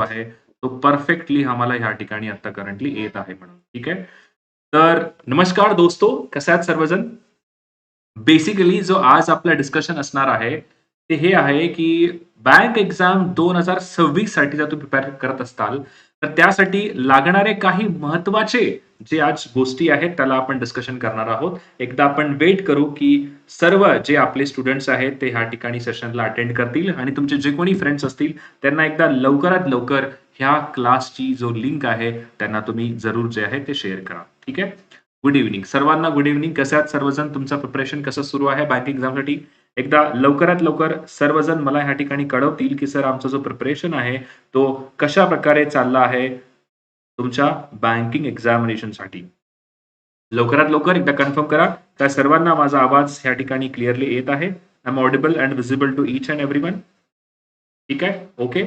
आहे. तो परफेक्टली आम्हाला ह्या ठिकाणी आता करंटली येत आहे म्हणून. ठीक आहे? तर नमस्कार दोस्तो कसे आहात सर्वजण? बेसिकली जो आज आपला डिस्कशन असणार आहे ते हे आहे की बँक एक्झाम दोन हजार सव्वीससाठी जर तुम्ही प्रिपेअर करत असाल तर त्यासाठी लागणारे काही महत्त्वाचे जे आज गोष्टी आहेत त्याला आपण डिस्कशन करणार आहोत. एकदा आपण वेट करू की सर्व जे आपले स्टुडंट्स आहेत ते ह्या ठिकाणी सेशनला अटेंड करतील आणि तुमचे जे कोणी फ्रेंड्स असतील त्यांना एकदा लवकरात लवकर ह्या क्लासची जो लिंक आहे त्यांना तुम्ही जरूर जे आहे ते शेअर करा. ठीक आहे? गुड इव्हनिंग सर्वांना गुड इव्हनिंग कसं आहात सर्वजण? तुमचं प्रिपरेशन कसं सुरू आहे? बँक एक्झामसाठी एकदा लवकरात लवकर सर्वजण मला ह्या ठिकाणी कळवतील की सर आमचा जो प्रिपरेशन आहे तो कशा प्रकारे चालला आहे तुमच्या बँकिंग एक्झामिनेशनसाठी लवकरात लवकर एकदा कन्फर्म करा. त्या सर्वांना माझा आवाज ह्या ठिकाणी क्लिअरली येत आहे. I am audible and visible to each and every ठीक आहे? ओके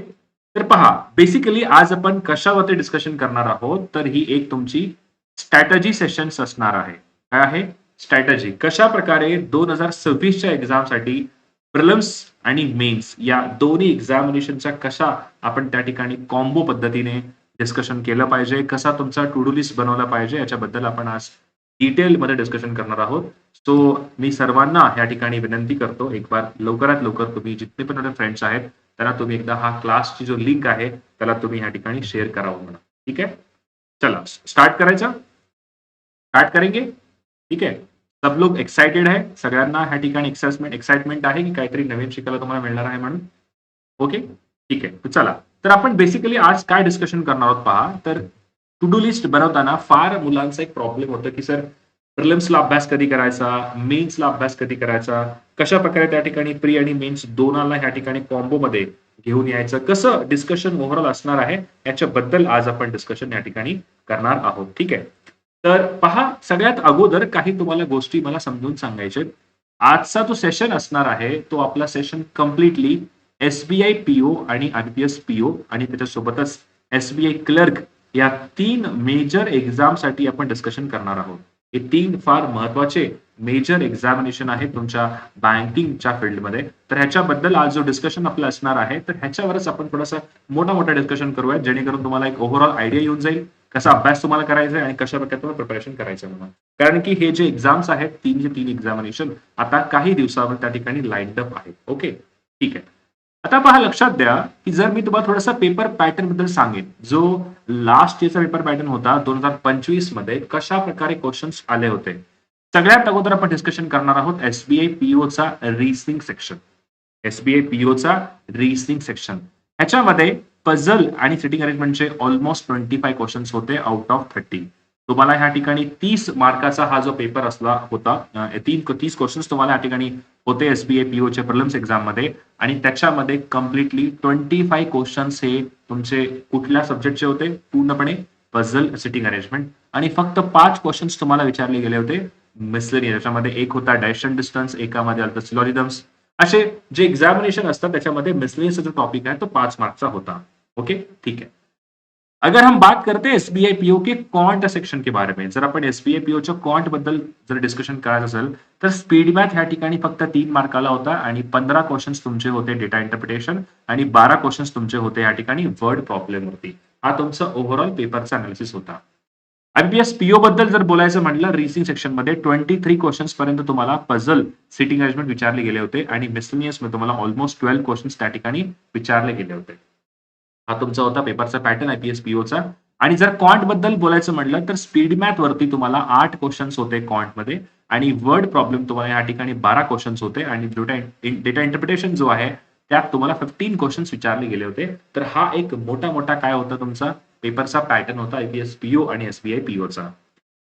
तर पहा बेसिकली आज आपण कशावरती डिस्कशन करणार आहोत? तर ही एक तुमची स्ट्रॅटजी सेशन्स असणार आहे. काय आहे? स्ट्रॅटजी कशा प्रकारे दोन हजार सव्वीसच्या एक्झामसाठी प्रलम्स आणि मेन्स या दोन्ही एक्झामिनेशनच्या कशा आपण त्या ठिकाणी कॉम्बो पद्धतीने डिस्कशन केलं पाहिजे कसा तुमचा टू डू लिस्ट बनवला पाहिजे याच्याबद्दल आपण आज डिटेलमध्ये डिस्कशन करणार आहोत. सो मी सर्वांना या ठिकाणी विनंती करतो एक बार लवकरात लवकर तुम्ही जितके पण फ्रेंड्स आहेत त्यांना तुम्ही एकदा हा क्लासची जो लिंक आहे त्याला तुम्ही या ठिकाणी शेअर करावं म्हणा. ठीक आहे? चला स्टार्ट करायचं? स्टार्ट करेंगे? ठीक आहे? सब लोग एक्साइटेड आहे. सगळ्यांना ह्या ठिकाणी एक्साइटमेंट एक्साइटमेंट आहे की काहीतरी नवीन शिकायला तुम्हाला मिळणार आहे म्हणून. ओके ठीक आहे. चला. तर आपण बेसिकली आज काय डिस्कशन करणार आहोत पहा. तर टू डू लिस्ट बनवताना फार मुलांचा एक प्रॉब्लेम होतं की सर प्रिलिम्सला अभ्यास कधी करायचा? मेन्सला अभ्यास कधी करायचा? कशा प्रकारे त्या ठिकाणी प्री आणि मेन्स दोनाला ह्या ठिकाणी कॉम्बो मध्ये घेऊन यायचं? कसं डिस्कशन ओव्हरऑल असणार आहे? याच्याबद्दल आज आपण डिस्कशन या ठिकाणी करणार आहोत. ठीक आहे? तर पहा सगळ्यात अगोदर काही तुम्हाला गोष्टी मला समजून सांगायचे आजचा जो सेशन असणार आहे तो आपला सेशन कम्प्लिटली एसबीआय पीओ आणि आरबीएस पीओ आणि त्याच्यासोबतच एसबीआय क्लर्क या तीन मेजर एक्झामसाठी आपण डिस्कशन करणार आहोत. हे तीन फार महत्त्वाचे मेजर एक्झामिनेशन आहे तुमच्या बँकिंगच्या फील्डमध्ये तर ह्याच्याबद्दल आज जो डिस्कशन आपलं असणार आहे तर ह्याच्यावरच आपण थोडासा मोठा मोठा डिस्कशन करूया जेणेकरून तुम्हाला एक ओव्हरऑल आयडिया येऊन जाईल. कसा अभ्यास तुम्हाला करायचा आहे आणि कशा प्रकारे तुम्हाला प्रिपरेशन करायचं म्हणून. कारण की हे जे एक्झाम्स आहेत तीन जे तीन एक्झामिनेशन आता काही दिवसावर त्या ठिकाणी लाईन अप आहेत. ओके ठीक आहे. आता पहा लक्षात द्या की जर मी तुम्हाला थोडासा पेपर पॅटर्नबद्दल सांगेन जो लास्ट इयरचा पेपर पॅटर्न होता दोन हजार पंचवीसमध्ये कशा प्रकारे क्वेश्चन्स आले होते. सगळ्यात अगोदर आपण डिस्कशन करणार आहोत एसबीआय पीओचा रिसिंग सेक्शन एसबीआय पीओचा रिसिंग सेक्शन ह्याच्यामध्ये पझल आणि सिटिंग अरेंजमेंटचे ऑलमोस्ट ट्वेंटी फाय क्वेश्चन्स होते आउट ऑफ थर्टी तुम्हाला ह्या ठिकाणी तीस मार्काचा हा जो पेपर असला होता तीन तीस क्वेश्चन्स तुम्हाला या ठिकाणी होते एसबीए पीओचे प्रिलिम्स एक्झाममध्ये. आणि त्याच्यामध्ये कम्प्लिटली ट्वेंटी फाय क्वेश्चन्स हे तुमचे कुठल्या सब्जेक्टचे होते? पूर्णपणे पझल सिटिंग अरेंजमेंट आणि फक्त पाच क्वेश्चन्स तुम्हाला विचारले गेले होते मिसलेनी त्याच्यामध्ये एक होता डायशन डिस्टन्स एकामध्ये आलं सिलॉरिदम्स असे जे एक्झामिनेशन असतात त्याच्यामध्ये मिसलेनियसचा जो टॉपिक आहे तो पाच मार्कचा होता. ओके? ठीक है। अगर हम बात करते हैं एसबीआई पीओ के क्वांट सेक्शन के बारे में जर आपण एसबीआय पीओच्या क्वांटबद्दल जर डिस्कशन करायचं असेल तर स्पीड मॅथ ह्या ठिकाणी फक्त तीन मार्काला होता आणि पंधरा क्वेश्चन्स तुमचे होते डेटा इंटरप्रिटेशन आणि बारा क्वेश्चन्स तुमचे होते या ठिकाणी वर्ड प्रॉब्लेम होती हा तुमचा ओव्हरऑल पेपरचा अनालिसिस होता. आयपीएस पीओ बद्दल जर बोलायचं म्हटलं रिसिंग सेक्शनमध्ये ट्वेंटी थ्री क्वेश्चन्स पर्यंत तुम्हाला पझल सिटिंग अरेंजमेंट विचारले गेले होते आणि मिसलिनियसमध्ये तुम्हाला ऑलमोस्ट ट्वेल्व क्वेश्चन्स त्या ठिकाणी विचारले गेले होते. हा तुमचा होता पेपरचा पॅटर्न आयपीएस पीओचा आणि जर क्वांटबद्दल बोलायचं म्हटलं तर स्पीड मॅथ वरती तुम्हाला आठ क्वेश्चन्स होते क्वांटमध्ये. आणि वर्ड प्रॉब्लेम तुम्हाला या ठिकाणी बारा क्वेश्चन्स होते. आणि डेटा डेटा इंटरप्रिटेशन जो आहे त्यात तुम्हाला फिफ्टीन क्वेश्चन्स विचारले गेले होते. तर हा एक मोठा मोठा काय होता तुमचा? पेपरचा पॅटर्न होता आयपीएस पीओ आणि एसबीआय पीओचा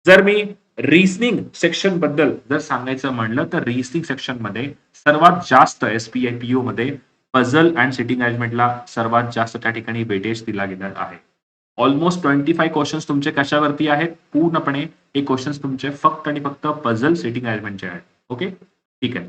जर मी रिसनिंग सेक्शनबद्दल जर सांगायचं म्हणलं तर रिसनिंग सेक्शनमध्ये सर्वात जास्त एसबीआय पीओ मध्ये पझल अँड सिटी अरेंजमेंटला सर्वात जास्त त्या ठिकाणी वेटेज दिला गेला आहे. ऑलमोस्ट ट्वेंटी फाय क्वेश्चन्स तुमचे कशावरती आहेत? पूर्णपणे हे क्वेश्चन्स तुमचे फक्त आणि फक्त पझल सिटी अरेंजमेंटचे आहेत. ओके ठीक आहे.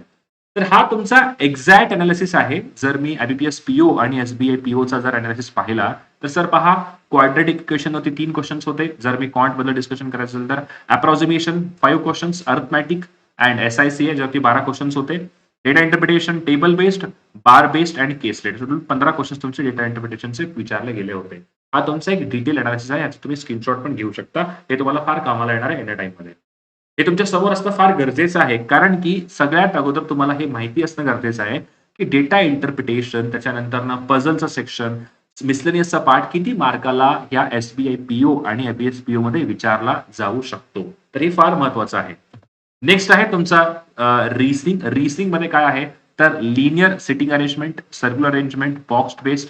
तर हा तुमचा एक्झॅक्ट अनालिसिस आहे. जर मी आयबीपीएस पीओ आणि एसबीआय पीओचा जर अनालिसिस पाहिला तर सर पहा क्वाड्रेटिक इक्वेशन होती तीन क्वेश्चन्स होते. जर मी क्वांटबद्दल डिस्कशन करायचं असेल तर approximation five questions arithmetic and S I C ज्यावरती बारा क्वेश्चन्स होते. Data interpretation table based bar based आणि केसलेट टोटल पंधरा क्वेश्चन तुमचे डेटा इंटरप्रिटेशनचे विचारले गेले होते. हा तुमचा एक डिटेल अनालिसिस आहे. याचा तुम्ही स्क्रीनशॉट पण घेऊ शकता. हे तुम्हाला फार कामाला येणार आहे एंड टाइममध्ये हे तुमच्यासमोर असणं फार गरजेचं आहे. कारण की सगळ्यात अगोदर तुम्हाला हे माहिती असणं गरजेचं आहे की डेटा इंटरप्रिटेशन त्याच्यानंतर ना पझलचं सेक्शन मिसलेनियसचा पार्ट किती मार्काला या एसबीआय पीओ आणि एपीएस पीओ मध्ये विचारला जाऊ शकतो. तर हे फार महत्वाचं आहे. नेक्स्ट आहे तुमचा रिसिंग रिसिंगमध्ये काय आहे? तर linear seating arrangement circular arrangement box based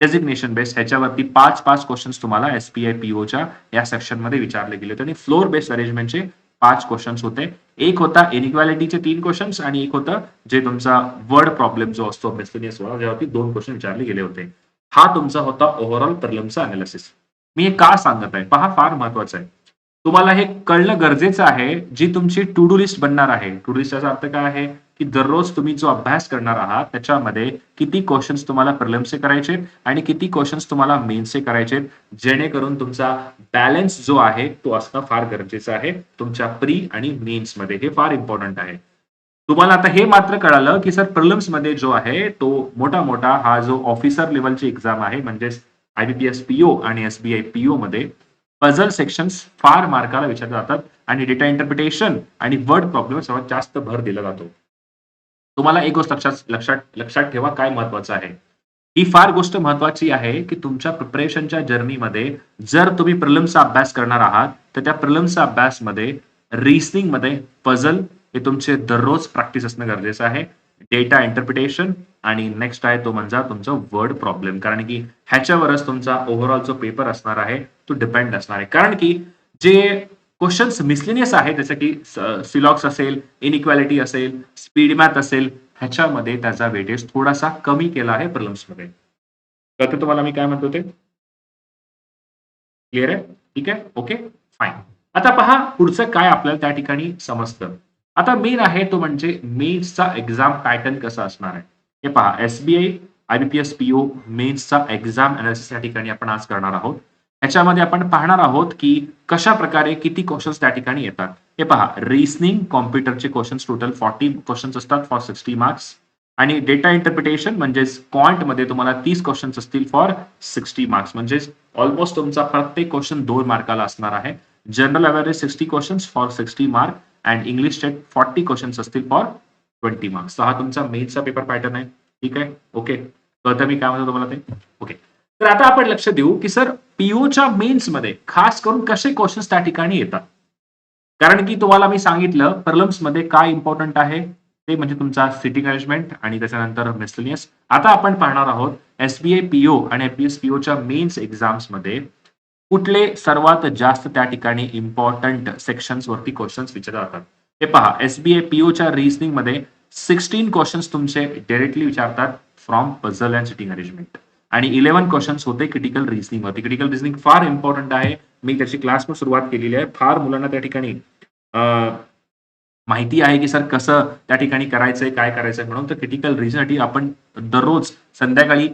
designation based ह्याच्यावरती पाच पाच क्वेश्चन्स तुम्हाला एसपीआय पीओच्या या सेक्शनमध्ये विचारले गेले होते. आणि फ्लोर बेस्ड अरेंजमेंटचे पाच क्वेश्चन्स होते. एक होता इनइक्वॅलिटीचे तीन क्वेश्चन्स आणि एक होतं जे तुमचा वर्ड प्रॉब्लेम जो असतो ज्यावरती दोन क्वेश्चन विचारले गेले होते. हा तुमचा होता ओव्हरऑल प्रॉब्लेमचा अनालिसिस मी हे का सांगत आहे? पहा फार महत्वाचं आहे. तुम्हाला हे कळणं गरजेचं आहे जी तुमची टू डू लिस्ट बनणार आहे. टू डू लिस्टचा अर्थ काय आहे? की दररोज तुम्ही जो अभ्यास करणार आहात त्याच्यामध्ये किती क्वेश्चन्स तुम्हाला प्रिलम्सचे करायचे आणि किती क्वेश्चन्स तुम्हाला मेन्सचे करायचे जेणेकरून तुमचा बॅलन्स जो आहे तो असणं फार गरजेचं आहे. तुमच्या प्री आणि मेन्समध्ये हे फार इम्पॉर्टंट आहे. तुम्हाला आता हे मात्र कळालं की सर प्रिलम्समध्ये जो आहे तो मोठा मोठा हा जो ऑफिसर लेवलची एक्झाम आहे म्हणजेच आयबीपीएस पीओ आणि एसबीआय पीओ मध्ये पझल सेक्शन्स फार मार्काला विचारले जातात आणि डेटा इंटरप्रिटेशन आणि वर्ड प्रॉब्लेम सर्वात जास्त भर दिला जातो. तुम्हाला एक गोष्ट लक्षात लक्षात लक्षात ठेवा काय महत्वाचं आहे. ही फार गोष्ट महत्वाची आहे की तुमच्या प्रिपरेशनच्या जर्नीमध्ये जर तुम्ही प्रलम्सचा अभ्यास करणार आहात तर त्या प्रलम्सचा अभ्यासमध्ये रिसनिंगमध्ये पझल हे तुमचे दररोज प्रॅक्टिस असणं गरजेचं आहे. डेटा इंटरप्रिटेशन आणि नेक्स्ट आहे तो म्हणजे तुमचा वर्ड प्रॉब्लेम कारण की ह्याच्यावरच तुमचा ओव्हरऑल जो पेपर असणार आहे तो डिपेंड असणार आहे. कारण की जे क्वेश्चन्स मिसलिनियस आहे जसं की सिलॉक्स असेल इनइक्वॅलिटी असेल स्पीड मॅथ असेल ह्याच्यामध्ये त्याचा वेटेज थोडासा कमी केला आहे मध्ये कळते तुम्हाला मी काय म्हणतो ते क्लिअर आहे? ठीक आहे? ओके फाईन आता पहा पुढचं काय आपल्याला त्या ठिकाणी समजतं. आता मेन आहे तो म्हणजे मेन्सचा एक्झाम पॅटर्न कसा असणार आहे. हे पहा एसबीआय आयबीपीएस पीओ मेन्सचा एक्झाम अनालिसिस या ठिकाणी आपण आज करणार आहोत. याच्यामध्ये आपण पाहणार आहोत की कशा प्रकारे किती क्वेश्चन्स त्या ठिकाणी येतात. हे पहा रिसनिंग कॉम्प्युटरचे क्वेश्चन्स टोटल फॉर्टी क्वेश्चन्स असतात फॉर सिक्स्टी मार्क्स आणि डेटा इंटरप्रिटेशन म्हणजेच क्वांटमध्ये तुम्हाला तीस क्वेश्चन्स असतील फॉर सिक्स्टी मार्क्स म्हणजेच ऑलमोस्ट तुमचा प्रत्येक क्वेश्चन दोन मार्काला असणार आहे. General awareness sixty questions for sixty mark and English TET forty questions असतील फॉर ट्वेंटी मार्क्स हा तुमचा मेन्सचा पेपर पॅटर्न आहे. ठीक आहे? ओके कळतं मी काय म्हणतो तुम्हाला ते? ओके तर आता आपण लक्ष देऊ की सर पीओच्या मेन्समध्ये खास करून कसे क्वेश्चन्स त्या ठिकाणी येतात. कारण की तुम्हाला मी सांगितलं प्रलम्समध्ये काय इम्पॉर्टंट आहे ते म्हणजे तुमचा सिटिंग अरेंजमेंट आणि त्याच्यानंतर मिसलिनियस आता आपण पाहणार आहोत एसबीआय पीओ आणि एपीएस पीओच्या मेन्स एक्झाम्समध्ये कुठले सर्वात जास्त त्या ठिकाणी इम्पॉर्टंट सेक्शन्स वरती क्वेश्चन्स विचारले जातात. ते पहा एसबीआय पीओच्या रिझनिंगमध्ये सिक्स्टीन क्वेश्चन्स तुमचे डायरेक्टली विचारतात from puzzle and seating arrangement आणि इलेव्हन क्वेश्चन्स होते क्रिटिकल रिझनिंग वरती क्रिटिकल रिझनिंग फार इम्पॉर्टंट आहे. मी त्याची क्लास पण सुरुवात केलेली आहे. फार मुलांना त्या ठिकाणी माहिती आहे की सर कसं त्या ठिकाणी करायचंय काय करायचंय? म्हणून तर क्रिटिकल रिझनसाठी आपण दररोज संध्याकाळी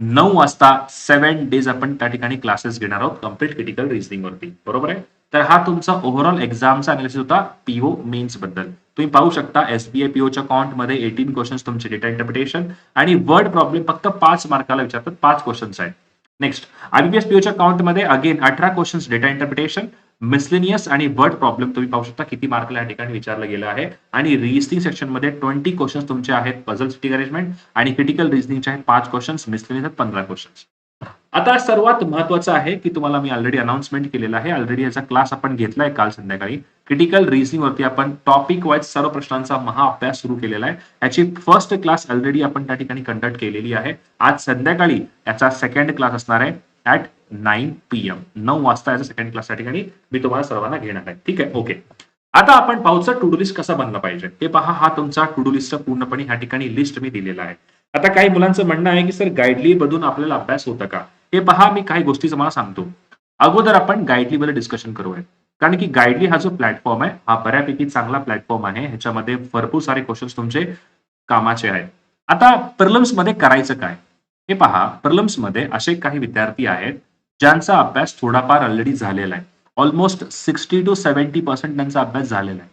नऊ वाजता सेव्हन डेज आपण त्या ठिकाणी क्लासेस घेणार आहोत. कंप्लीट क्रिटिकल रिझनिंग वरती. बरोबर आहे? तर हा तुमचा ओव्हरऑल एक्झामचा अनालिसिस होता पीओ मेन्सबद्दल. तुम्ही पाहू शकता एसबीआय पीओच्या अकाउंटमध्ये एटीन क्वेश्चन्स तुमचे डेटा इंटरप्रिटेशन आणि वर्ड प्रॉब्लेम फक्त पाच मार्काला विचारतात पाच क्वेश्चन्स आहेत. नेक्स्ट आयबीपीएस पीओच्या अकाउंटमध्ये अगेन अठरा क्वेश्चन्स डेटा इंटरप्रिटेशन मिसलिनियस आणि वर्ड प्रॉब्लेम तुम्ही पाहू शकता किती मार्कला या ठिकाणी विचारलं गेलं आहे. आणि रिजनिंग सेक्शनमध्ये ट्वेंटी क्वेश्चन्स तुमचे आहेत पझल सिटी अरेंजमेंट आणि क्रिटिकल रिजनिंगचे आहेत पाच क्वेश्चन्स मिसलिनियस पंधरा क्वेश्चन्स आता सर्वात महत्वाचं आहे की तुम्हाला मी ऑलरेडी अनाउन्समेंट केलेलं आहे. ऑलरेडी याचा क्लास आपण घेतलाय काल संध्याकाळी. क्रिटिकल रिझनिंग वरती आपण टॉपिक वाईज सर्व प्रश्नांचा महा अभ्यास सुरू केलेला आहे. याची फर्स्ट क्लास ऑलरेडी आपण त्या ठिकाणी कंडक्ट केलेली आहे. आज संध्याकाळी याचा सेकंड क्लास असणार आहे ऍट नाईन पी एम नऊ वाजता याचा सेकंड क्लास त्या ठिकाणी मी तुम्हाला सर्वांना घेणार आहे. ठीक आहे? ओके आता आपण पाऊचा टू डू लिस्ट कसा बनला पाहिजे? हे पहा हा तुमचा टू डू लिस्टचा पूर्णपणे ह्या ठिकाणी लिस्ट मी दिलेला आहे. आता काही मुलांचं म्हणणं आहे की सर गाईडली बदून आपल्याला अभ्यास होतं का? हे पहा मी काही गोष्टी तुम्हाला सांगतो. अगोदर आपण गाईडली मध्ये डिस्कशन करूया. कारण की गाईडली हा जो प्लॅटफॉर्म आहे हा बऱ्यापैकी चांगला प्लॅटफॉर्म आहे. ह्याच्यामध्ये भरपूर सारे क्वेश्चन्स तुमचे कामाचे आहेत. आता प्रलम्समध्ये करायचं काय? हे पहा प्रलम्समध्ये असे काही विद्यार्थी आहेत ज्यांचा अभ्यास थोडाफार ऑलरेडी झालेला आहे. Almost sixty to seventy percent त्यांचा अभ्यास झालेला आहे.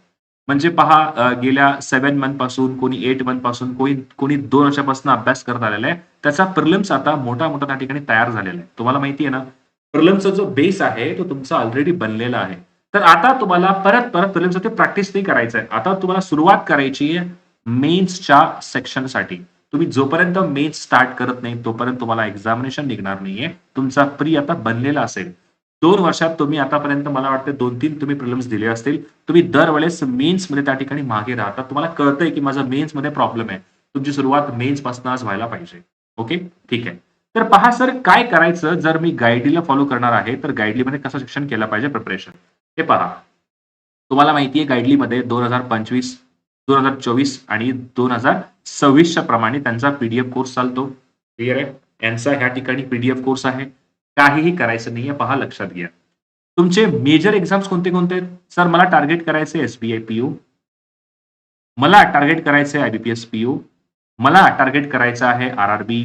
म्हणजे पहा गेल्या सेव्हन मंथपासून कोणी एट मंथपासून कोणी कोणी दोन वर्षापासून अभ्यास करत आलेला आहे. त्याचा प्रिलिम्स आता मोठा मोठा त्या ठिकाणी तयार झालेला आहे. तुम्हाला माहिती आहे ना प्रिलिम्सचा जो बेस आहे तो तुमचा ऑलरेडी बनलेला आहे. तर आता तुम्हाला परत परत प्रिलिम्ससाठी प्रॅक्टिस नाही करायचं आहे आता तुम्हाला सुरुवात करायची आहे मेन्सच्या सेक्शनसाठी तुम्ही जोपर्यंत मेन्स स्टार्ट करत नाही तोपर्यंत तुम्हाला एक्झामिनेशन निघणार नाहीये. तुमचा प्री आता बनलेला असेल. दोन वर्षात तुम्ही आतापर्यंत मला वाटतं दोन तीन तुम्ही प्रिलिम्स दिले असतील. तुम्ही दरवेळेस मेन्समध्ये त्या ठिकाणी मागे राहता. तुम्हाला कळतंय की माझा मेन्समध्ये प्रॉब्लेम आहे. तुमची सुरुवात मेन्सपासून आज व्हायला पाहिजे. ओके ठीक आहे. तर पहा सर काय करायचं? जर मी गाईडलीला फॉलो करणार आहे तर गाईडलीमध्ये कसं शिक्षण केलं पाहिजे? प्रिपरेशन हे पहा. तुम्हाला माहिती आहे गाईडलीमध्ये दोन हजार पंचवीस दोन हजार चोवीस आणि दोन हजार सव्वीसच्या प्रमाणे त्यांचा पीडीएफ कोर्स चालतो. क्लिअर आहे? यांचा ह्या ठिकाणी पीडीएफ कोर्स आहे. काहीही करायचं नाहीये. पहा लक्षात घ्या. तुमचे मेजर एक्झाम्स कोणते कोणते? आहेत सर मला टार्गेट करायचे एसबीआय पीयू मला टार्गेट करायचे आयबीपीएस पीयू मला टार्गेट करायचं आहे आर आर बी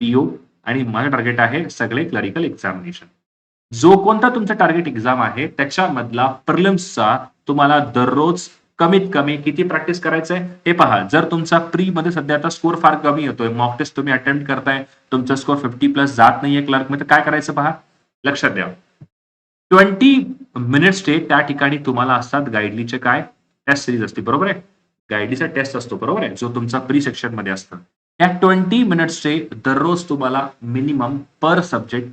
पीओ आणि माझं टार्गेट आहे सगळे क्लरिकल एक्झामिनेशन जो कोणता तुमचा टार्गेट एक्झाम आहे त्याच्यामधला प्रिलिम्सचा तुम्हाला दररोज कमीत कमी किती प्रॅक्टिस करायचं हे पहा जर तुमचा प्री मध्ये सध्या आता स्कोर फार कमी येतोय मॉक टेस्ट तुम्ही अटेम्प्ट करताय तुमचा स्कोर फिफ्टी प्लस जात नाहीये क्लर्कमध्ये काय करायचं पहा? लक्षात द्या. ट्वेंटी मिनिट्स डे त्या ठिकाणी तुम्हाला असतात गाईडलीचे काय? टेस्ट सिरीज असते बरोबर आहे? गाईडलीचा टेस्ट असतो बरोबर आहे? जो तुमचा प्री सेक्शनमध्ये असतं. या ट्वेंटी मिनिट्सचे दररोज तुम्हाला मिनिमम पर सब्जेक्ट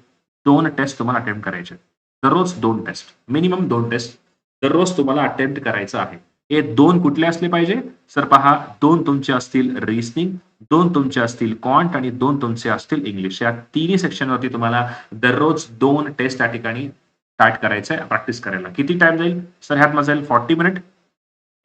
दोन टेस्ट तुम्हाला अटेम्प्ट करायचे दररोज दोन टेस्ट मिनिमम दोन टेस्ट दररोज तुम्हाला अटेम्प्ट करायचं आहे. हे दोन कुठले असले पाहिजे? सर पहा दोन तुमचे असतील रिसनिंग दोन तुमचे असतील कॉन्ट आणि दोन तुमचे असतील इंग्लिश या तिन्ही सेक्शनवरती तुम्हाला दररोज दोन टेस्ट त्या ठिकाणी स्टार्ट करायचं आहे प्रॅक्टिस करायला. किती टाइम जाईल? सर ह्यात माझं जाईल फॉर्टी मिनिट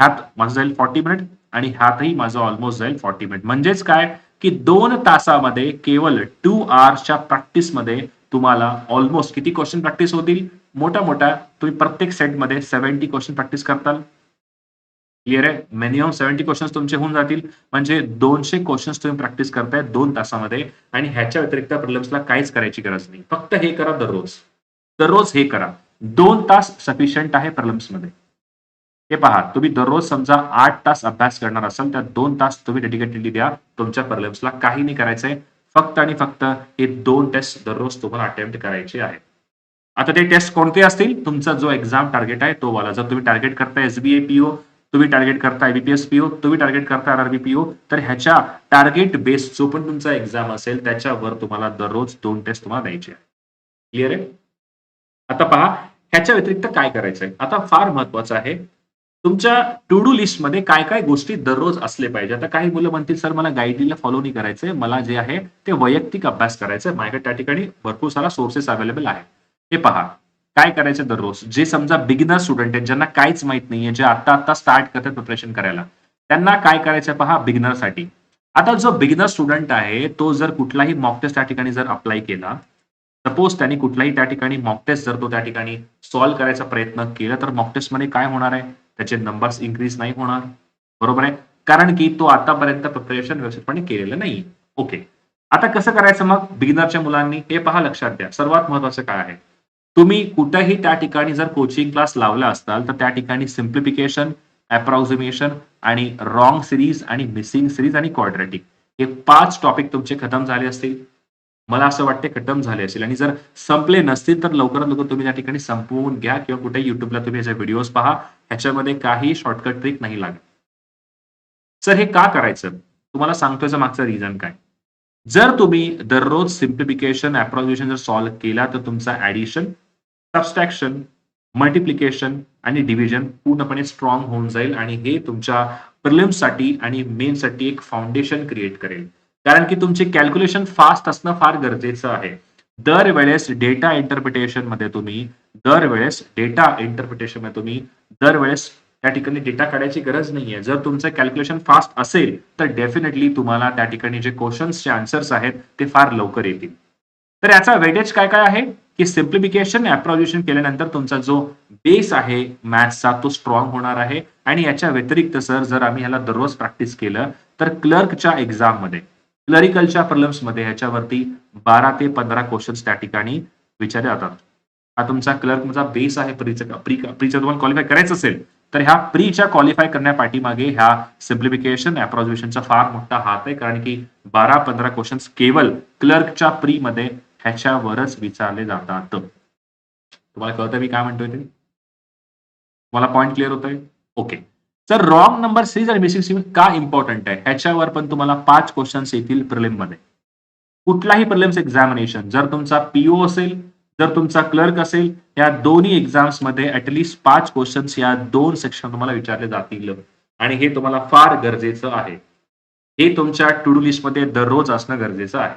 ह्यात माझं जाईल फॉर्टी मिनिट आणि ह्यातही माझं ऑलमोस्ट जाईल फॉर्टी मिनिट म्हणजेच काय? की दोन तासामध्ये केवळ टू आवर्सच्या प्रॅक्टिसमध्ये तुम्हाला ऑलमोस्ट किती क्वेश्चन प्रॅक्टिस होतील? मोठ्या मोठ्या तुम्ही प्रत्येक सेटमध्ये सेव्हन्टी क्वेश्चन प्रॅक्टिस करताल. क्लिअर आहे? मिनिमम सेव्हन्टी क्वेश्चन्स तुमचे होऊन जातील. म्हणजे दोनशे क्वेश्चन्स तुम्ही प्रॅक्टिस करताय दोन तासामध्ये. आणि ह्याच्या व्यतिरिक्त प्रॉब्लेम्सला काहीच करायची गरज नाही. फक्त हे करा दररोज. दररोज हे करा. दोन तास सफिशियंट आहे प्रॉब्लेम्समध्ये हे पहा तुम्ही दररोज समजा आठ तास अभ्यास करणार असाल तर दोन तास तुम्ही डेडिकेटेडली द्या. तुमच्या प्रॉब्लेम्सला काही नाही करायचंय. फक्त आणि फक्त हे दोन टेस्ट दररोज तुम्हाला अटेम्प्ट करायचे आहे आता ते टेस्ट कोणते असतील? तुमचा जो एक्झाम टार्गेट आहे तो वाला. जर तुम्ही टार्गेट करता एसबीआय पीओ तुम्ही टार्गेट करता आयबीपीएस पीओ तुम्ही टार्गेट करता आरआरबी पीओ तर ह्याच्या टार्गेट बेस जो पण तुमचा एक्झाम असेल त्याच्यावर तुम्हाला दररोज दोन टेस्ट तुम्हाला द्यायचे क्लिअर आहे? आता पहा ह्याच्या व्यतिरिक्त काय करायचंय? आता फार महत्वाचं आहे तुमच्या टू डू लिस्टमध्ये काय काय गोष्टी दररोज असले पाहिजे. आता काही मुलं म्हणतील सर मला गाईडलाईनला फॉलो नाही करायचंय. मला जे आहे ते वैयक्तिक अभ्यास करायचंय. माझ्याकडे त्या ठिकाणी भरपूर सारा सोर्सेस अवेलेबल आहे हे पहा काय करायचं दररोज? जे समजा बिगिनर स्टुडंट आहेत ज्यांना काहीच माहीत नाहीये जे आता आता स्टार्ट करतात प्रिपरेशन करायला त्यांना काय करायचं पहा? बिगिनरसाठी आता जो बिगिनर स्टुडंट आहे तो जर कुठलाही मॉक टेस्ट त्या ठिकाणी जर अप्लाय केला सपोज त्यांनी कुठलाही त्या ठिकाणी मॉक टेस्ट जर तो त्या ठिकाणी सॉल्व्ह करायचा प्रयत्न केला तर मॉक टेस्टमध्ये काय होणार आहे? त्याचे नंबर्स इन्क्रीज नाही होणार. बरोबर आहे? कारण की तो आतापर्यंत प्रिपरेशन व्यवस्थितपणे केलेलं नाही ओके आता कसं करायचं मग? बिगिनरच्या मुलांनी हे पहा लक्षात द्या सर्वात महत्वाचं काय आहे? तुम्ही कुठेही त्या ठिकाणी जर कोचिंग क्लास लावला असताल तर त्या ठिकाणी सिम्प्लिफिकेशन अप्रॉक्झिमेशन आणि रॉंग सिरीज आणि मिसिंग सिरीज आणि क्वाड्रेटिक हे पाच टॉपिक तुमचे खतम झाले असतील. मला असं वाटते खतम झाले असेल आणि जर संपले नसतील तर लवकरात लवकर तुम्ही त्या ठिकाणी संपवून घ्या किंवा कुठे युट्यूबला तुम्ही याचे व्हिडिओज पहा. ह्याच्यामध्ये काही शॉर्टकट ट्रिक नाही लागत. सर हे का करायचं? तुम्हाला सांगतोय मागचं रिझन काय? जर तुम्ही दररोज सिम्प्लिफिकेशन अप्रॉक्सिमेशन जर सॉल्व्ह केला तर तुमचा ऍडिशन सबस्ट्रॅक्शन मल्टिप्लिकेशन आणि डिव्हिजन पूर्णपणे स्ट्रॉंग होऊन जाईल आणि हे तुमच्या प्रिलिम्ससाठी आणि मेनसाठी एक फाउंडेशन क्रिएट करेल. कारण की तुमचे कॅल्क्युलेशन फास्ट असणं फार गरजेचं आहे. दरवेळेस डेटा इंटरप्रिटेशनमध्ये तुम्ही दरवेळेस डेटा इंटरप्रिटेशनमध्ये तुम्ही दरवेळेस त्या ठिकाणी डेटा काढायची गरज नाहीये जर तुमचं कॅल्क्युलेशन फास्ट असेल तर डेफिनेटली तुम्हाला त्या ठिकाणी जे क्वेश्चन्सचे आन्सर्स आहेत ते फार लवकर येतील तर याचा वेटेज काय काय आहे की सिम्प्लिफिकेशन अप्रॉल्युशन केल्यानंतर तुमचा जो बेस आहे मॅथ्सचा तो स्ट्रॉंग होणार आहे आणि याच्या व्यतिरिक्त सर जर आम्ही ह्याला दररोज प्रॅक्टिस केलं तर क्लर्कच्या एक्झाममध्ये क्लरिकलच्या प्रॉब्लेम्समध्ये ह्याच्यावरती बारा ते पंधरा क्वेश्चन्स त्या ठिकाणी विचारले जातात हा तुमचा क्लर्क माझा बेस आहे प्रीचा प्री प्रीचा तुम्हाला क्वालिफाय करायचं असेल तर ह्या प्रीच्या क्वालिफाय करण्यापाठीमागे ह्या सिम्प्लिफिकेशन अप्रॉझिशनचा फार मोठा हात आहे. कारण की बारा पंधरा क्वेश्चन्स केवळ क्लर्कच्या प्री मध्ये ह्याच्यावरच विचारले जातात. तुम्हाला कळतं मी काय म्हणतोय ते? मला पॉईंट क्लिअर होतोय? ओके तर रॉंग नंबर सीज आणि मिसिंग सिरीज का इम्पॉर्टंट आहे? ह्याच्यावर पण तुम्हाला पाच क्वेश्चन्स येतील प्रिलिममध्ये. कुठलाही प्रिलिम्स एक्झामिनेशन जर तुमचा पीओ असेल जर तुमचा क्लर्क असेल या दोन्ही एक्झाम्समध्ये ऍटलिस्ट पाच क्वेश्चन्स या दोन सेक्शन तुम्हाला विचारले जातील. आणि हे तुम्हाला फार गरजेचं आहे. हे तुमच्या टू डू लिस्टमध्ये दररोज असणं गरजेचं आहे.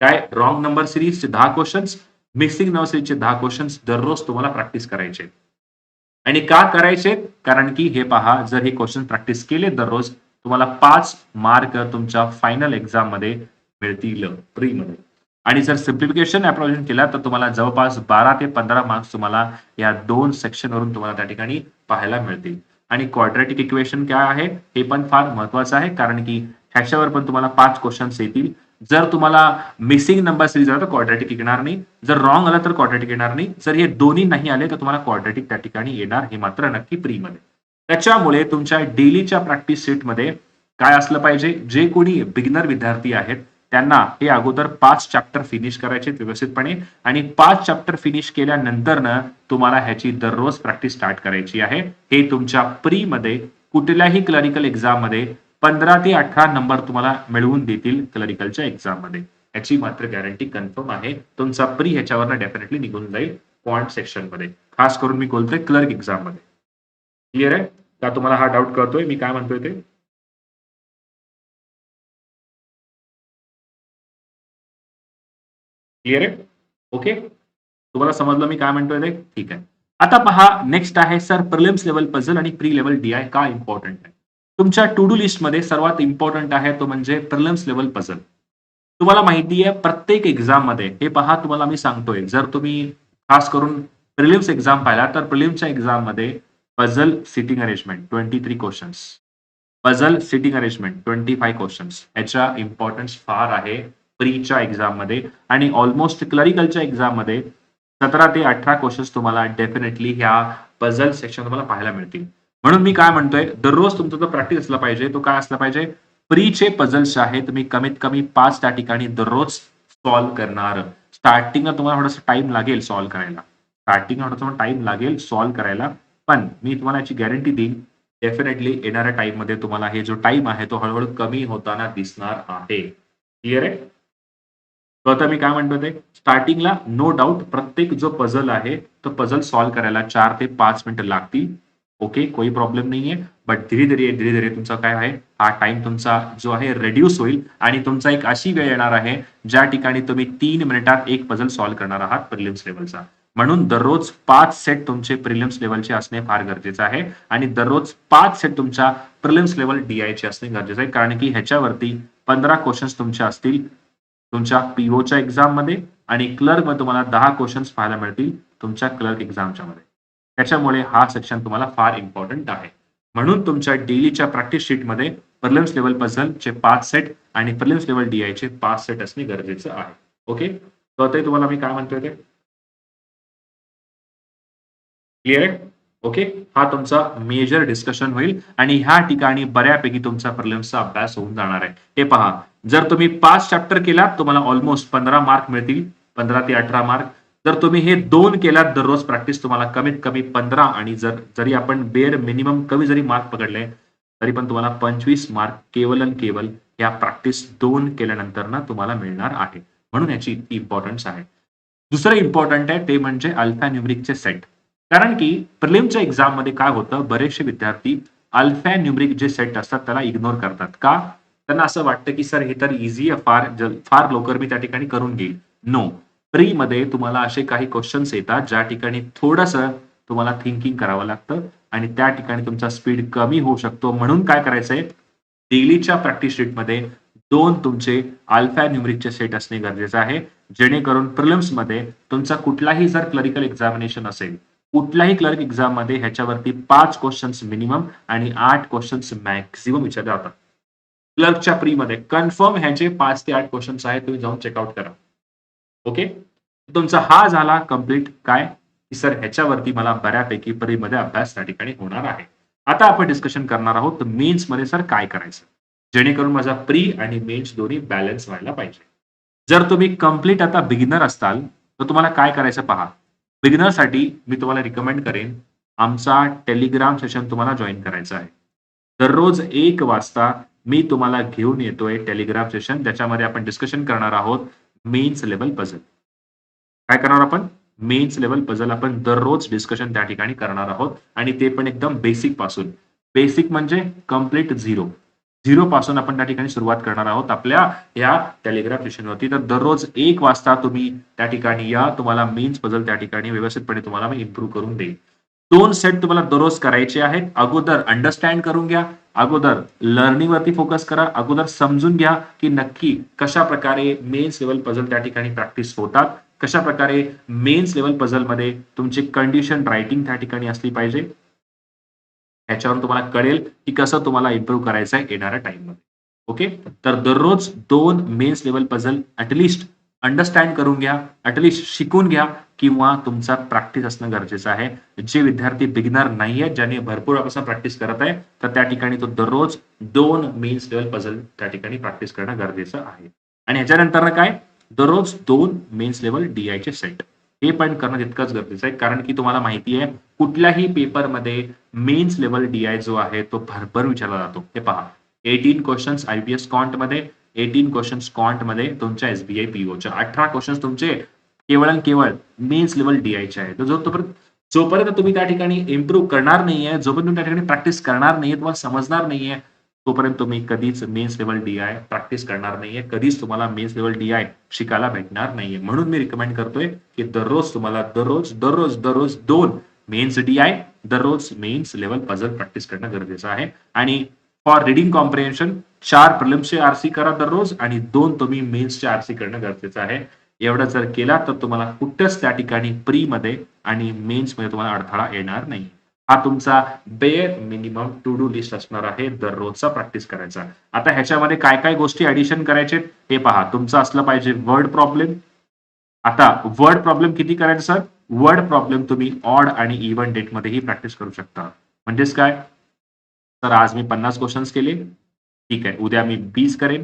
काय? रॉंग नंबर सिरीजचे दहा क्वेश्चन्स मिक्सिंग नंबर सिरीजचे दहा क्वेश्चन्स दररोज तुम्हाला प्रॅक्टिस करायचे. आणि का करायचे? कारण की हे पहा जर हे क्वेश्चन प्रॅक्टिस केले दररोज तुम्हाला पाच मार्क तुमच्या फायनल एक्झाममध्ये मिळतील. प्री मध्ये. आणि जर सिम्प्लिफिकेशन अप्रोच केला तर तुम्हाला जवळपास बारा ते पंधरा मार्क्स तुम्हाला या दोन सेक्शन वरून तुम्हाला त्या ठिकाणी पाहायला मिळतील. आणि क्वाड्रेटिक इक्वेशन काय आहे? हे पण फार महत्वाचं आहे कारण की ह्याच्यावर पण तुम्हाला पाच क्वेश्चन्स येतील. जर तुम्हाला मिसिंग नंबर सिरीज आला तर क्वाड्रेटिक येणार नाही. जर रॉंग आला तर क्वाड्रेटिक येणार नाही. जर हे दोन्ही नाही आले तर तुम्हाला क्वाड्रेटिक त्या ठिकाणी येणार हे मात्र नक्की प्रीमध्ये त्याच्यामुळे तुमच्या डेलीच्या प्रॅक्टिस सीटमध्ये काय असलं पाहिजे? जे कोणी बिगिनर विद्यार्थी आहेत त्यांना हे अगोदर पाच चॅप्टर फिनिश करायचे व्यवस्थितपणे आणि पाच चॅप्टर फिनिश केल्यानंतर तुम्हाला ह्याची दररोज प्रॅक्टिस स्टार्ट करायची आहे. हे तुमच्या प्री मध्ये कुठल्याही क्लरिकल एक्झाममध्ये पंधरा ते अठरा नंबर तुम्हाला मिळवून देतील क्लरिकलच्या एक्झाममध्ये. याची मात्र गॅरंटी कन्फर्म आहे. तुमचा प्री ह्याच्यावर डेफिनेटली निघून जाईल पॉइंट सेक्शनमध्ये. खास करून मी बोलतोय क्लर्क एक्झाममध्ये. क्लिअर आहे? का तुम्हाला हा डाऊट कळतोय? मी काय म्हणतोय ते? क्लिअर आहे? ओके. तुम्हाला समजलं मी काय म्हणतोय ते? ठीक आहे. आता पहा नेक्स्ट आहे सर प्रिलिम्स लेवल पझल आणि प्री लेवल डी आय का इम्पॉर्टंट आहे? तुमच्या टू डू लिस्टमध्ये सर्वात इम्पॉर्टंट आहे तो म्हणजे प्रिलिम्स लेवल पझल तुम्हाला माहिती आहे प्रत्येक एक्झाममध्ये हे पहा तुम्हाला मी सांगतोय जर तुम्ही खास करून प्रिलिम्स एक्झाम पाहिला तर प्रिलिम्सच्या एक्झाममध्ये puzzle seating arrangement twenty three questions puzzle seating arrangement twenty five questions याच्या इम्पॉर्टन्स फार आहे. प्रीच्या एक्झाममध्ये आणि ऑलमोस्ट क्लरिकलच्या एक्झाममध्ये सतरा ते अठरा क्वेश्चन्स तुम्हाला डेफिनेटली ह्या पझल सेक्शन तुम्हाला पाहायला मिळतील. म्हणून मी काय म्हणतोय दररोज तुमचा जो प्रॅक्टिस असला पाहिजे तो काय असला पाहिजे? प्रीचे पझल्स आहेत तुम्ही कमीत कमी पाच त्या ठिकाणी दररोज सॉल्व करणार. स्टार्टिंगला तुम्हाला थोडासा टाइम लागेल सॉल्व करायला. स्टार्टिंगला थोडासा टाइम लागेल सॉल्व करायला. पण मी तुम्हाला याची गॅरंटी देईन डेफिनेटली येणाऱ्या टाइममध्ये तुम्हाला हे जो टाइम आहे तो हळूहळू कमी होताना दिसणार आहे. क्लिअर आहे? तर आता मी काय म्हणतो ते? स्टार्टिंगला नो डाऊट प्रत्येक जो पझल आहे तो पझल सॉल्व्ह करायला चार ते पाच मिनिटं लागतील. ओके कोई प्रॉब्लेम नाहीये. बट धीरे धीरे धीरे धीरे तुमचा काय आहे? हा टाइम तुमचा जो आहे रेड्यूस होईल. आणि तुमचा एक अशी वेळ येणार आहे ज्या ठिकाणी तुम्ही तीन मिनिटात एक पझल सॉल्व्ह करणार आहात प्रिलिम्स लेवलचा म्हणून दररोज पाच सेट तुमचे प्रिलिम्स लेवलचे असणे फार गरजेचं आहे. आणि दररोज पाच सेट तुमच्या प्रिलिम्स लेवल डीआयचे असणे गरजेचं आहे. कारण की ह्याच्यावरती पंधरा क्वेश्चन्स तुमचे असतील. तुमच्या पीओच्या एक्झाममध्ये आणि क्लर्कमध्ये तुम्हाला दहा क्वेश्चन्स पाहायला मिळतील तुमच्या क्लर्क एक्झामच्या मध्ये. त्याच्यामुळे हा सेक्शन तुम्हाला फार इम्पॉर्टंट आहे. म्हणून तुमच्या डेलीच्या प्रॅक्टिस शीटमध्ये प्रिलिम्स लेवल पझलचे पाच सेट आणि प्रिलिम्स लेवल डीआयचे पाच सेट असणे गरजेचं आहे. ओके तर तुम्हाला मी काय म्हणतोय ते? क्लिअर आहे? ओके हा तुमचा मेजर डिस्कशन होईल आणि ह्या ठिकाणी बऱ्यापैकी तुमचा प्रिलिम्सचा अभ्यास होऊन जाणार आहे. हे पहा जर तुम्ही पाच चॅप्टर केलात तुम्हाला ऑलमोस्ट पंधरा मार्क मिळतील पंधरा ते अठरा मार्क जर तुम्ही हे दोन केलात दररोज प्रॅक्टिस तुम्हाला कमीत कमी पंधरा आणि जर जरी आपण बेअर मिनिमम कमी जरी मार्क पकडले तरी पण तुम्हाला पंचवीस मार्क केवल आणि केवल या प्रॅक्टिस दोन केल्यानंतर ना तुम्हाला मिळणार आहे. म्हणून याची इम्पॉर्टन्स आहे. दुसरं इम्पॉर्टंट आहे ते म्हणजे अल्फा न्युमरिकचे सेट कारण की प्रिलिमच्या एक्झाममध्ये काय होतं बरेचसे विद्यार्थी अल्फा न्यूमरिक जे सेट असतात त्याला इग्नोर करतात. का? त्यांना असं वाटतं की सर हे तर इझी आहे फार फार लवकर मी त्या ठिकाणी करून घेईल नो प्री मध्ये तुम्हाला असे काही क्वेश्चन्स येतात ज्या ठिकाणी थोडस तुम्हाला थिंकिंग करावं लागतं आणि त्या ठिकाणी तुमचा स्पीड कमी होऊ शकतो. म्हणून काय करायचंय? डेलीच्या प्रॅक्टिस शीटमध्ये दोन तुमचे अल्फा न्युमरिकचे सेट असणे गरजेचं आहे. जेणेकरून प्रिलिम्समध्ये तुमचा कुठलाही जर क्लरिकल एक्झामिनेशन असेल कुठल्याही क्लर्क एक्झाममध्ये ह्याच्यावरती पाच क्वेश्चन्स मिनिमम आणि आठ क्वेश्चन्स मॅक्झिमम विचारले जातात. क्लर्कच्या प्री मध्ये कन्फर्म ह्याचे पाच ते आठ क्वेश्चन्स आहेत तुम्ही जाऊन चेकआउट करा. ओके तुमचा हा झाला कंप्लीट काय? की सर ह्याच्यावरती मला बऱ्यापैकी प्री मध्ये अभ्यास त्या ठिकाणी होणार आहे. आता आपण डिस्कशन करणार आहोत मेन्समध्ये सर काय करायचं? जेणेकरून माझा प्री आणि मेन्स दोन्ही बॅलन्स व्हायला पाहिजे. जर तुम्ही कंप्लीट आता बिगिनर असताल तर तुम्हाला काय करायचं पहा? बिगिनरसाठी मी तुम्हाला रिकमेंड करेन आमचा टेलिग्राम सेशन तुम्हाला जॉईन करायचा आहे. दररोज एक वाजता मी तुम्हाला घेऊन येतोय टेलिग्राम सेशन ज्याच्यामध्ये आपण डिस्कशन करणार आहोत मेन्स लेवल पझल काय करणार आपण? मेन्स लेवल पझल आपण दररोज डिस्कशन त्या ठिकाणी करणार आहोत. आणि ते पण एकदम बेसिकपासून. बेसिक म्हणजे कंप्लीट झिरो झिरो पासून आपण त्या ठिकाणी सुरुवात करणार आहोत आपल्या या टेलिग्राम सेशनवरती तर दररोज एक वाजता तुम्ही त्या ठिकाणी या. तुम्हाला मेन्स पझल त्या ठिकाणी व्यवस्थितपणे तुम्हाला मी इम्प्रूव्ह करून देईन. दोन सेट तुम्हाला दररोज करायचे आहेत. अगोदर अंडरस्टँड करून घ्या. अगोदर लर्निंग वरती फोकस करा. अगोदर समजून घ्या की नक्की कशा प्रकारे मेन्स लेवल पझल त्या ठिकाणी प्रॅक्टिस होतात. कशा प्रकारे मेन्स लेवल पझलमध्ये तुमची कंडिशन रायटिंग त्या ठिकाणी असली पाहिजे. ह्याच्यावर तुम्हाला कळेल की कसं तुम्हाला इम्प्रूव्ह करायचं आहे येणाऱ्या टाइममध्ये. ओके तर दररोज दोन mains level puzzle at least understand करून घ्या ऍटलिस्ट शिकून घ्या किंवा तुमचा प्रॅक्टिस असणं गरजेचं आहे. जे विद्यार्थी बिगिनर नाही आहेत ज्यांनी भरपूर वेळापासून प्रॅक्टिस करत आहे तर त्या ठिकाणी तो दररोज दोन मेन्स लेवल पझल त्या ठिकाणी प्रॅक्टिस करणं गरजेचं आहे. आणि ह्याच्यानंतर काय? दररोज दोन मेन्स लेवल चे सेट हे पण करणं तितकंच गरजेचं आहे. कारण की तुम्हाला माहिती आहे कुठल्याही पेपरमध्ये मेन्स लेवल डीआय जो आहे तो भरभर विचारला जातो. हे पहा एटीन क्वेश्चन्स आयपीएस कॉन्टमध्ये एटीन क्वेश्चन्स कॉन्टमध्ये तुमच्या एसबीआय पीओच्या अठरा क्वेश्चन्स तुमचे केवळ आणि केवळ मेन्स लेवल डीआयचे आहे तर जो तोपर्यंत जोपर्यंत तुम्ही त्या ठिकाणी इम्प्रूव्ह करणार नाहीये जोपर्यंत तुम्ही त्या ठिकाणी प्रॅक्टिस करणार नाहीये तुम्हाला समजणार नाहीये तोपर्यंत तुम्ही कधीच mains level D I practice करणार नाहीये. कधीच तुम्हाला मेन्स लेवल डी आय शिकायला भेटणार नाहीये. म्हणून मी रिकमेंड करतोय की दररोज तुम्हाला दररोज दररोज दररोज दोन मेन्स डी आय दररोज मेन्स लेवल पझल प्रॅक्टिस करणं गरजेचं आहे. आणि फॉर रिडिंग कॉम्प्रिहेन्शन चार प्रिलिम्सचे आरसी करा दररोज आणि दोन तुम्ही मेन्सचे आरसी करणं गरजेचं आहे. एवढं जर केला तर तुम्हाला कुठंच त्या ठिकाणी प्री मध्ये आणि मेन्समध्ये तुम्हाला अडथळा येणार नाही. हा तुमचा bare minimum to do list असणार आहे दररोजचा प्रॅक्टिस करायचा. आता ह्याच्यामध्ये काय काय गोष्टी ऍडिशन करायचे हे पहा. तुमचं असलं पाहिजे वर्ड प्रॉब्लेम आता वर्ड प्रॉब्लेम किती करायचं सर वर्ड प्रॉब्लेम तुम्ही ऑड आणि इव्हन डेट मध्येही प्रॅक्टिस करू शकता. म्हणजेच काय? तर आज मी पन्नास क्वेश्चन्स केले. ठीक आहे. उद्या मी बीस करेन.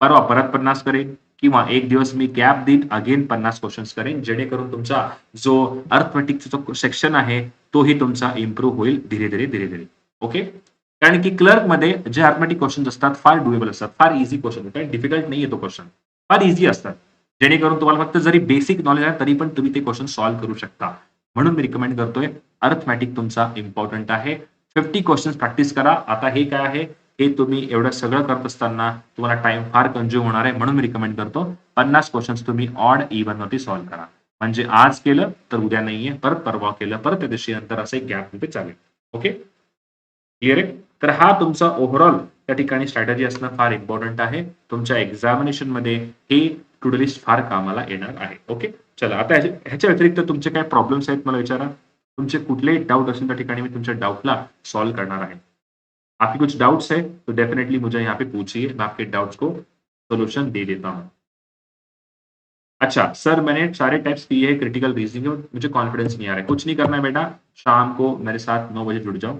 परवा परत पन्नास करेन. किंवा एक दिवस मी गॅप देईन अगेन पन्नास क्वेश्चन्स करेन. जेणेकरून तुमचा जो अर्थमेटिकचा जो सेक्शन आहे तोही तुमचा इम्प्रूव्ह होईल धीरे धीरे धीरे धीरे. ओके कारण की क्लर्कमध्ये जे अर्थमॅटिक क्वेश्चन असतात फार डुएबल असतात फार इझी क्वेश्चन काही डिफिकल्ट नाही तो क्वेश्चन फार इझी असतात. जेणेकरून तुम्हाला फक्त जरी बेसिक नॉलेज आहे तरी पण तुम्ही ते क्वेश्चन सॉल्व्ह करू शकता. म्हणून मी रिकमेंड करतोय अर्थमॅटिक तुमचा इम्पॉर्टंट आहे. फिफ्टी क्वेश्चन प्रॅक्टिस करा. आता हे काय आहे? हे तुम्ही एवढं सगळं करत असताना तुम्हाला टाइम फार कंझ्युम होणार आहे. म्हणून मी रिकमेंड करतो पन्नास क्वेश्चन्स तुम्ही ऑड इव्हन e वरती सॉल्व्ह करा. म्हणजे आज केलं तर उद्या नाहीये परत परवा केलं परत त्या दिवशी नंतर असं एक गॅपमध्ये चालेल. ओके क्लिअर आहे? तर हा तुमचा ओव्हरऑल त्या ठिकाणी स्ट्रॅटेजी असणं फार इम्पॉर्टंट आहे. तुमच्या एक्झामिनेशनमध्ये हे टू लिस्ट फार कामाला येणार आहे. ओके चला आता ह्याच्या व्यतिरिक्त तुमचे काय प्रॉब्लेम्स आहेत मला विचारा. तुमचे कुठलेही डाऊट असेल त्या ठिकाणी मी तुमच्या डाऊटला सॉल्व्ह करणार आहे. आपके कुछ डाउट्स है तो डेफिनेटली मुझे यहाँ पे पूछिए मैं आपके डाउट्स को सोल्यूशन दे देता हूँ. अच्छा सर मैंने सारे टेप्स किए हैं क्रिटिकल रीजनिंग में मुझे कॉन्फिडेंस नहीं आ रहा है। कुछ नहीं करना है बेटा शाम को मेरे साथ नौ बजे जुड़ जाओ।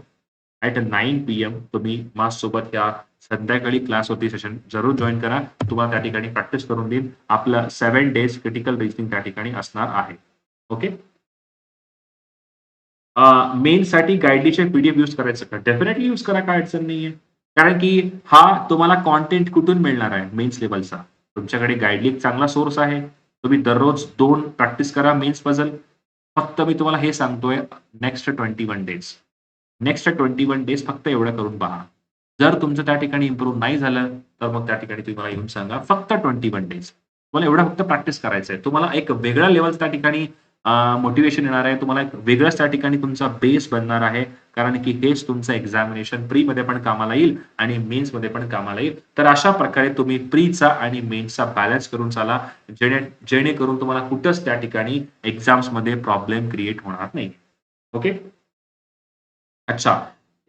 ॲट नाईन पी एम तुम्ही माझ्यासोबत या संध्याकाळी क्लास होती सेशन जरूर जॉईन करा। तुम्हाला त्या ठिकाणी प्रॅक्टिस करून देईन। आपलं सेवन डेज क्रिटिकल रिजनिंग त्या ठिकाणी असणार आहे. ओके मेन साठी गाईडलीचे पीडीएफ युज करायचं का? डेफिनेटली युज करा काय अडचण नाहीये. कारण की हा तुम्हाला कॉन्टेंट कुठून मिळणार आहे? मेन्स लेवलचा तुमच्याकडे गाईडली एक चांगला सोर्स आहे. तुम्ही दररोज दोन प्रॅक्टिस करा मेन्स पझल फक्त मी तुम्हाला हे सांगतोय next twenty one days next twenty one days फक्त एवढं करून पहा. जर तुमचं त्या ठिकाणी इम्प्रूव्ह नाही झालं तर मग त्या ठिकाणी तुम्ही मला येऊन सांगा फक्त ट्वेंटी वन डेज तुम्हाला एवढं फक्त प्रॅक्टिस करायचं आहे तुम्हाला एक वेगळ्या लेवल त्या ठिकाणी मोटिवेशन येणार आहे. तुम्हाला एक वेगळंच त्या ठिकाणी तुमचा बेस बनणार आहे. कारण की हेच तुमचं एक्झामिनेशन प्री मध्ये पण कामाला येईल आणि मेन्समध्ये पण कामाला येईल. तर अशा प्रकारे तुम्ही प्रीचा आणि मेन्सचा बॅलन्स करून चाला. जेणे जेणेकरून तुम्हाला कुठंच त्या ठिकाणी एक्झाम्समध्ये प्रॉब्लेम क्रिएट होणार नाही. ओके अच्छा.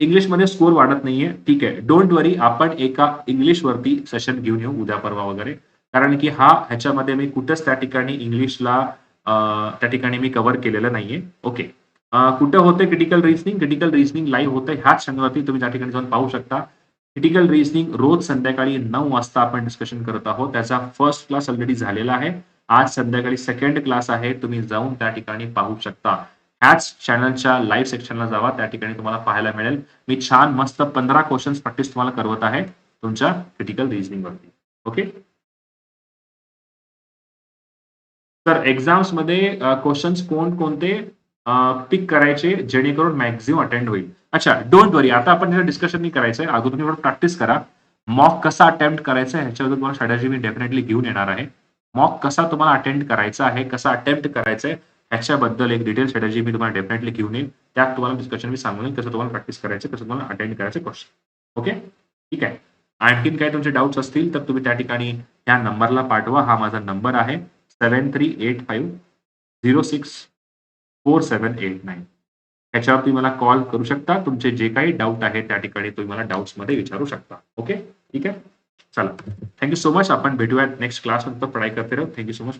इंग्लिशमध्ये स्कोर वाढत नाहीये. ठीक आहे. डोंट वरी आपण एका इंग्लिश वरती सेशन घेऊन येऊ उद्या परवा वगैरे. कारण की हा ह्याच्यामध्ये मी कुठंच त्या ठिकाणी इंग्लिशला त्या ठिकाणी मी कव्हर केलेलं नाहीये. ओके कुठं कुठे होते critical reasoning critical reasoning live होतं ह्याच चॅनलवरती तुम्ही त्या ठिकाणी जाऊन पाहू शकता. क्रिटिकल रिझनिंग रोज संध्याकाळी नऊ वाजता आपण डिस्कशन करत आहोत. त्याचा फर्स्ट क्लास ऑलरेडी झालेला आहे. आज संध्याकाळी सेकंड क्लास आहे. तुम्ही जाऊन त्या ठिकाणी पाहू शकता. ह्याच चॅनलच्या लाईव्ह सेक्शनला जावा. त्या ठिकाणी तुम्हाला पाहायला मिळेल. मी छान मस्त पंधरा क्वेश्चन्स प्रॅक्टिस तुम्हाला करवत आहे तुमच्या क्रिटिकल रिझनिंग वरती. ओके तर एक्झाम्समध्ये क्वेश्चन्स कोण कोणते पिक करायचे जेणेकरून मॅक्झिमम अटेंड होईल. अच्छा डोंट वरी आता आपण ह्याचं डिस्कशन नाही करायचंय. अगोदर तुम्ही प्रॅक्टिस करा. मॉक कसा अटेम्प्ट करायचा आहे ह्याच्याबद्दल तुम्हाला स्ट्रॅटजी मी डेफिनेटली घेऊन येणार आहे. मॉक कसा तुम्हाला अटेंड करायचा आहे कसा अटेम्प्ट करायचा आहे ह्याच्याबद्दल एक डिटेल स्ट्रॅटजी मी तुम्हाला डेफिनेटली घेऊन येईल त्यात तुम्हाला डिस्कशन मी सांगून येईल कसं तुम्हाला प्रॅक्टिस करायचं कसं तुम्हाला अटेंड करायचं क्वेश्चन ओके ठीक आहे. आणखीन काही तुमचे डाऊट्स असतील तर तुम्ही त्या ठिकाणी ह्या नंबरला पाठवा. हा माझा नंबर आहे. Seven three eight five zero six four seven eight nine. ह्याच्यावर तुम्ही मला कॉल करू शकता. तुमचे जे काही डाऊट आहे त्या ठिकाणी तुम्ही मला डाऊट्समध्ये विचारू शकता. ओके? ठीक आहे? चला. थँक्यू सो मच आपण भेटूयात नेक्स्ट क्लास पढ़ाई करते राहू. Thank you so much